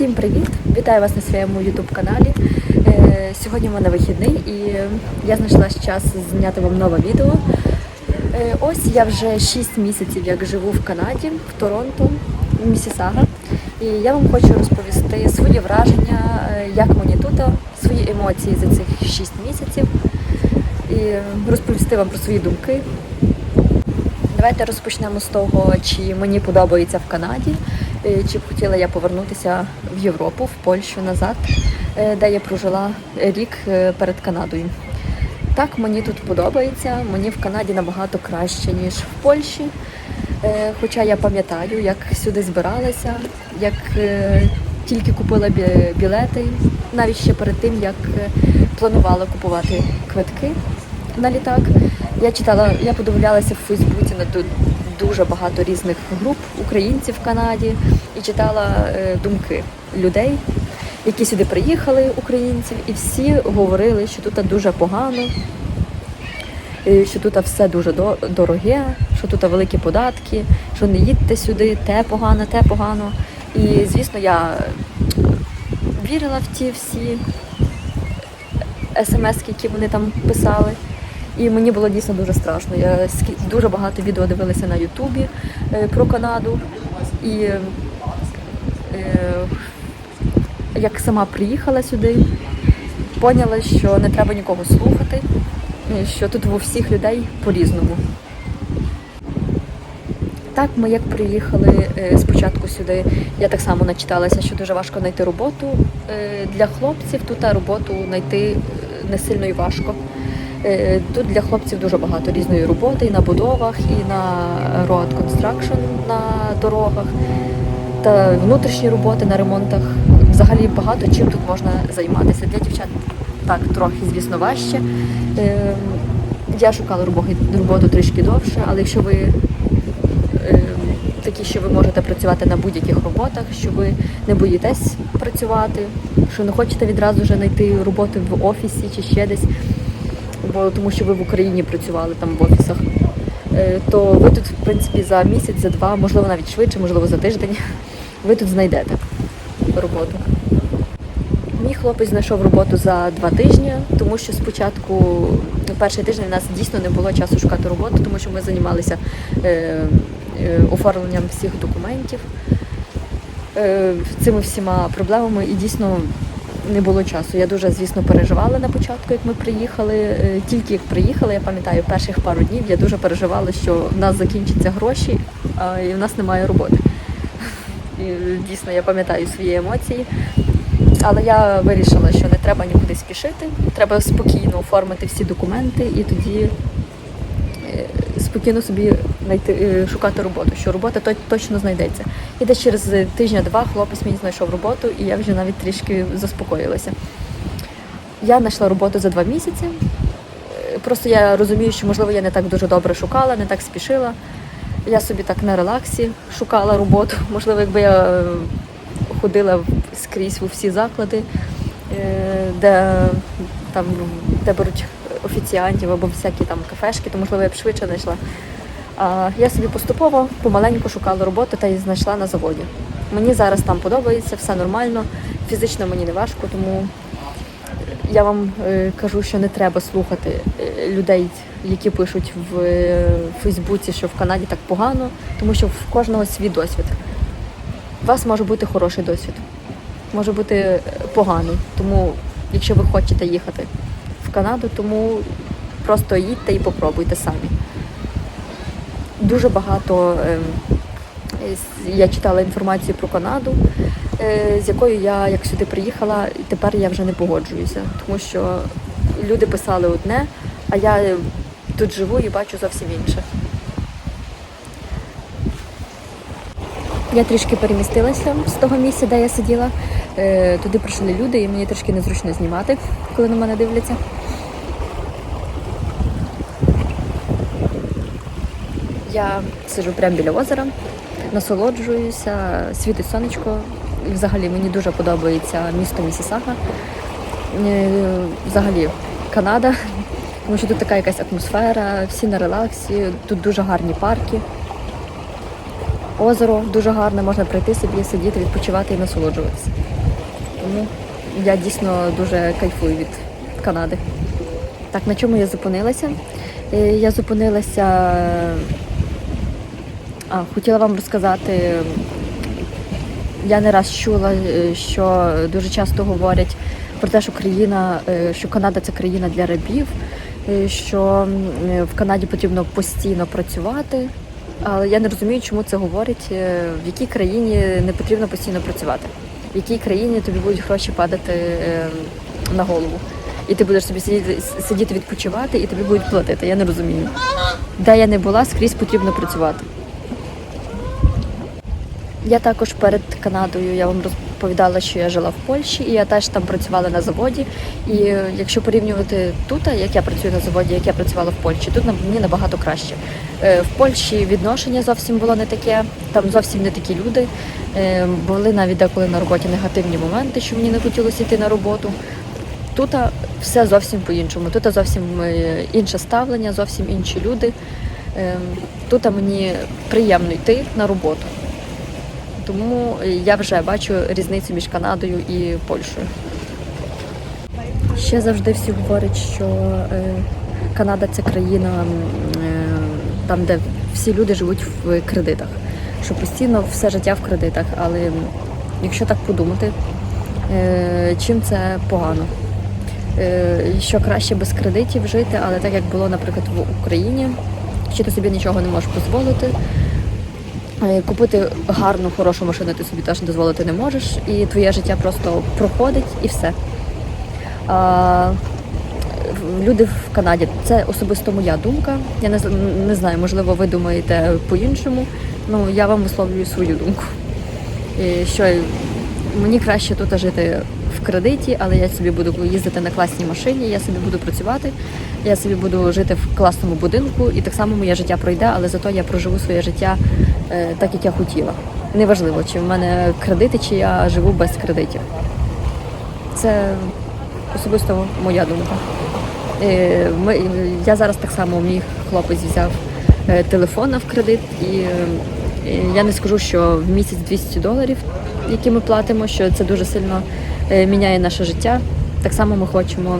Всім привіт! Вітаю вас на своєму YouTube каналі. Е, Сьогодні в мене вихідний і я знайшла час зняти вам нове відео. Е, Ось я вже 6 місяців як живу в Канаді, в Торонто, в Місісага. І я вам хочу розповісти свої враження, е, як мені тут, свої емоції за цих 6 місяців і розповісти вам про свої думки. Давайте розпочнемо з того, чи мені подобається в Канаді, чи б хотіла я повернутися в Європу, в Польщу назад, е, де я прожила рік е, перед Канадою. Так, мені тут подобається, мені в Канаді набагато краще, ніж в Польщі. Е, Хоча я пам'ятаю, як сюди збиралася, як тільки купила білети, навіть ще перед тим, як планувала купувати квитки на літак. Я читала, я подивлялася в Фейсбуці на дуже багато різних груп українців в Канаді і читала е, думки людей, які сюди приїхали, українців, і всі говорили, що тут дуже погано, що тут все дуже дороге, що тут великі податки, що не їдьте сюди, те погано, те погано. І звісно, я вірила в ті всі смс, які вони там писали. І мені було дійсно дуже страшно. Я дуже багато відео дивилася на Ютубі е, про Канаду. І е, як сама приїхала сюди, поняла, що не треба нікого слухати, що тут у всіх людей по-різному. Так, ми як приїхали е, спочатку сюди, я так само начиталася, що дуже важко знайти роботу. Для хлопців тут роботу знайти не сильно і важко. Е, Тут для хлопців дуже багато різної роботи і на будовах, і на road construction на дорогах, та внутрішні роботи на ремонтах. Взагалі багато чим тут можна займатися. Для дівчат так трохи, звісно, важче. Е, Я шукала роботу, трішки довше, але якщо ви е, такі, що ви можете працювати на будь-яких роботах, що ви не боїтесь працювати, що не хочете відразу вже знайти роботу в офісі чи ще десь, бо тому що ви в Україні працювали там в офісах, е, то ви тут, в принципі, за місяць, за два, можливо, навіть швидше, можливо, за тиждень, ви тут знайдете роботу. Мій хлопець знайшов роботу за два тижні, тому що спочатку ну, перший тиждень у нас дійсно не було часу шукати роботу, тому що ми займалися е, е, оформленням всіх документів, е, цими всіма проблемами і дійсно не було часу. Я дуже, звісно, переживала на початку, як ми приїхали. Е, Тільки як приїхали, я пам'ятаю, перших пару днів я дуже переживала, що в нас закінчаться гроші, і в нас немає роботи. І дійсно я пам'ятаю свої емоції. Але я вирішила, що не треба нікуди спішити, треба спокійно оформити всі документи і тоді е, спокійно собі знайти, е, шукати роботу, що робота точно знайдеться. І десь через тижня-два хлопець мені знайшов роботу, і я вже навіть трішки заспокоїлася. Я знайшла роботу за два місяці. Е, Просто я розумію, що можливо я не так дуже добре шукала, не так спішила. Я собі так на релаксі шукала роботу. Можливо, якби я е, ходила скрізь у всі заклади, е, де, там, де беруть офіціантів або всякі там кафешки, то можливо я б швидше знайшла. Я собі поступово помаленьку шукала роботу та і знайшла на заводі. Мені зараз там подобається, все нормально, фізично мені не важко, тому я вам е, кажу, що не треба слухати е, людей, які пишуть в е, Фейсбуці, що в Канаді так погано, тому що в кожного свій досвід. У вас може бути хороший досвід, може бути поганий. Тому, якщо ви хочете їхати в Канаду, тому просто їдьте і попробуйте самі. Дуже багато е, я читала інформацію про Канаду, е, з якою я, як сюди приїхала, і тепер я вже не погоджуюся, тому що люди писали одне, а я тут живу і бачу зовсім інше. Я трішки перемістилася з того місця, де я сиділа. Е, Туди прийшли люди, і мені трішки незручно знімати, коли на мене дивляться. Я сиджу прямо біля озера, насолоджуюся, світить сонечко. І взагалі мені дуже подобається місто Місісага. Е, Взагалі Канада, тому що тут така якась атмосфера, всі на релаксі, тут дуже гарні парки. Озеро дуже гарне, можна прийти собі, сидіти, відпочивати і насолоджуватися. Тому я дійсно дуже кайфую від Канади. Так, на чому я зупинилася? Е, Я зупинилася. А, хотіла вам розказати. Я не раз чула, е, що дуже часто говорять про те, що країна, е, що Канада це країна для рабів, е, що в Канаді потрібно постійно працювати. Але я не розумію, чому це говорять, е, в якій країні не потрібно постійно працювати, в якій країні тобі будуть гроші падати на голову. І ти будеш собі сидіти, сидіти відпочивати, і тобі будуть платити. Я не розумію. Де я не була, скрізь потрібно працювати. Я також перед Канадою я вам розповідала, що я жила в Польщі, і я теж там працювала на заводі. І е, якщо порівнювати тут, як я працюю на заводі, як я працювала в Польщі, тут мені набагато краще. Е, В Польщі відношення зовсім було не таке, там зовсім не такі люди. Е, Були навіть деколи на роботі негативні моменти, що мені не хотілося йти на роботу. Тут все зовсім по-іншому. Тут зовсім інше ставлення, зовсім інші люди. Тут мені приємно йти на роботу. Тому я вже бачу різницю між Канадою і Польщею. Ще завжди всі говорять, що е, Канада це країна, е, там, де всі люди живуть в кредитах, що постійно все життя в кредитах. Але якщо так подумати, е, чим це погано? Що краще без кредитів жити, але так як було, наприклад, в Україні, що ти собі нічого не можеш дозволити. Е, Купити гарну, хорошу машину ти собі теж дозволити не можеш, і твоє життя просто проходить і все. А, люди в Канаді, це особисто моя думка. Я не, не знаю, можливо, ви думаєте по-іншому. Ну, я вам висловлюю свою думку. І що мені краще тут жити в кредиті, але я собі буду їздити на класній машині, я собі буду працювати, я собі буду жити в класному будинку, і так само моє життя пройде, але зато я проживу своє життя е, так, як я хотіла. Неважливо, чи в мене кредити, чи я живу без кредитів. Це особисто моя думка. Е, Ми, я зараз так само, мій хлопець взяв е, телефона в кредит, і е, я не скажу, що в місяць 200 доларів, які ми платимо, що це дуже сильно е, міняє наше життя. Так само ми хочемо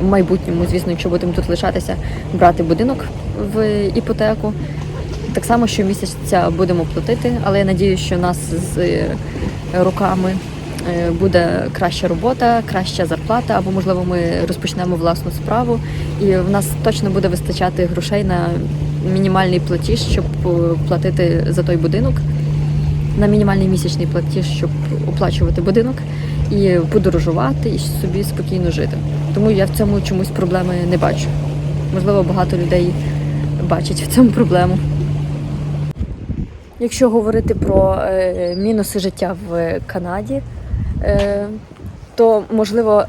в майбутньому, звісно, якщо будемо тут лишатися, брати будинок в іпотеку. Так само щомісяця будемо платити, але я надію, що нас з е, роками е, буде краща робота, краща зарплата, або можливо ми розпочнемо власну справу, і в нас точно буде вистачати грошей на мінімальний платіж, щоб платити за той будинок, на мінімальний місячний платіж, щоб оплачувати будинок і подорожувати, і собі спокійно жити. Тому я в цьому чомусь проблеми не бачу. Можливо, багато людей бачать в цьому проблему. Якщо говорити про е, мінуси життя в Канаді, е, то можливо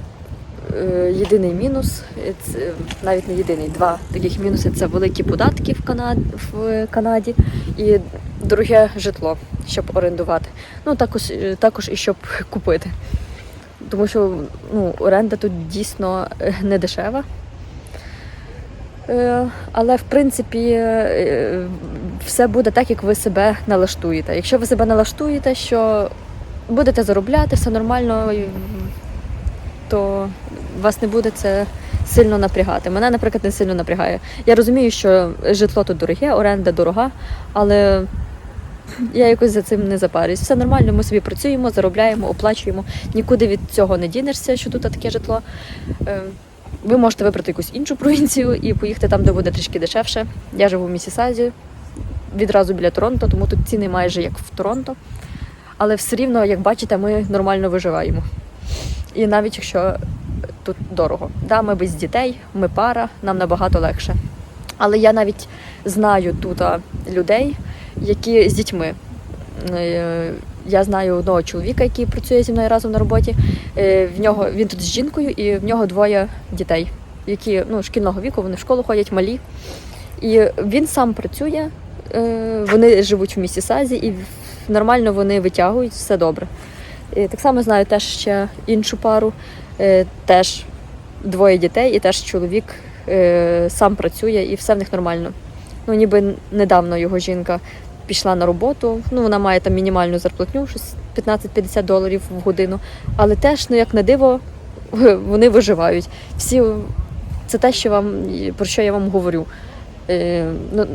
е, єдиний мінус, е, це, навіть не єдиний, два таких мінуси це великі податки в, Канад, в Канаді і дороге житло, щоб орендувати. Ну також, е, також і щоб купити. Тому що ну, оренда тут дійсно е, не дешева. Е, Але в принципі все буде так, як ви себе налаштуєте. Якщо ви себе налаштуєте, що будете заробляти, все нормально, то вас не буде це сильно напрягати. Мене, наприклад, не сильно напрягає. Я розумію, що житло тут дороге, оренда дорога, але я якось за цим не запарююсь. Все нормально, ми собі працюємо, заробляємо, оплачуємо. Нікуди від цього не дінешся, що тут таке житло. Е, Ви можете вибрати якусь іншу провінцію і поїхати там, де буде трішки дешевше. Я живу в Місісазі, відразу біля Торонто, тому тут ціни майже як в Торонто. Але все рівно, як бачите, ми нормально виживаємо. І навіть якщо тут дорого. Да, ми без дітей, ми пара, нам набагато легше. Але я навіть знаю тут людей, які з дітьми. Е, Я знаю одного чоловіка, який працює зі мною разом на роботі. Е, В нього він тут з жінкою, і в нього двоє дітей, які ну, шкільного віку, вони в школу ходять малі. І він сам працює, е, вони живуть в Місісазі, і нормально вони витягують, все добре. І так само знаю теж ще іншу пару, теж двоє дітей, і теж чоловік сам працює, і все в них нормально. Ну, ніби недавно його жінка пішла на роботу. Ну, вона має там мінімальну зарплатню, щось 15-50 доларів в годину. Але теж, ну як на диво, вони виживають. Всі це те, що вам про що я вам говорю. Е, ну,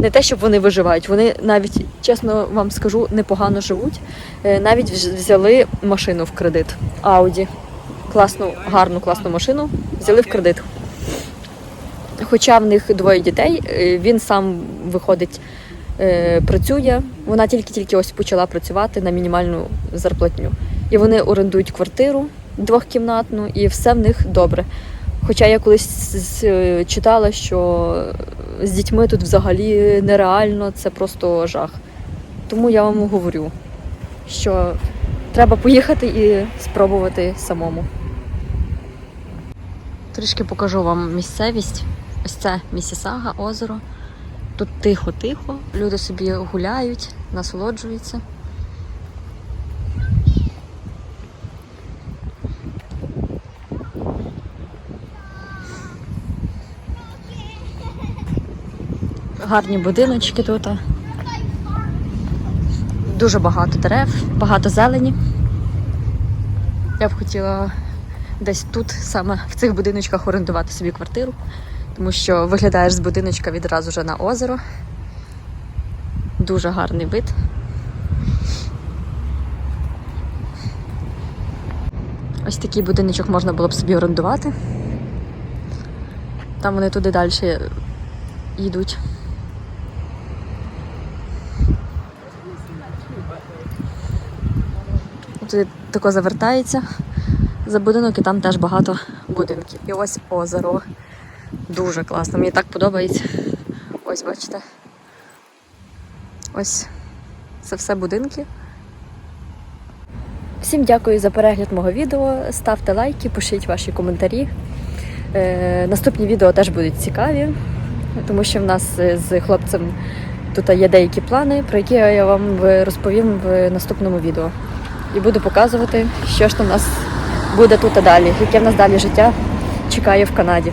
не те, щоб вони виживають, вони навіть, чесно вам скажу, непогано живуть. Е, навіть взяли машину в кредит. Ауді. Класну, гарну, класну машину взяли в кредит. Хоча в них двоє дітей, е, він сам виходить, працює. Вона тільки-тільки ось почала працювати на мінімальну зарплатню. І вони орендують квартиру двохкімнатну, і все в них добре. Хоча я колись е, читала, що з дітьми тут взагалі нереально, це просто жах. Тому я вам говорю, що треба поїхати і спробувати самому. Трішки покажу вам місцевість. Ось це Місісага, озеро. Тут тихо-тихо, люди собі гуляють, насолоджуються. Гарні будиночки тут. Дуже багато дерев, багато зелені. Я б хотіла десь тут, саме в цих будиночках, орендувати собі квартиру, тому що виглядаєш з будиночка відразу вже на озеро. Дуже гарний вид. Ось такий будиночок можна було б собі орендувати. Там вони туди далі йдуть. Туди тако завертається за будинок і там теж багато будинків. І ось озеро. Дуже класно. Мені так подобається. Ось бачите. Ось це все будинки. Всім дякую за перегляд мого відео. Ставте лайки, пишіть ваші коментарі. Е, наступні відео теж будуть цікаві, тому що в нас е, з хлопцем тут є деякі плани, про які я вам розповім в наступному відео. І буду показувати, що ж там у нас буде тут і далі, яке в нас далі життя чекає в Канаді.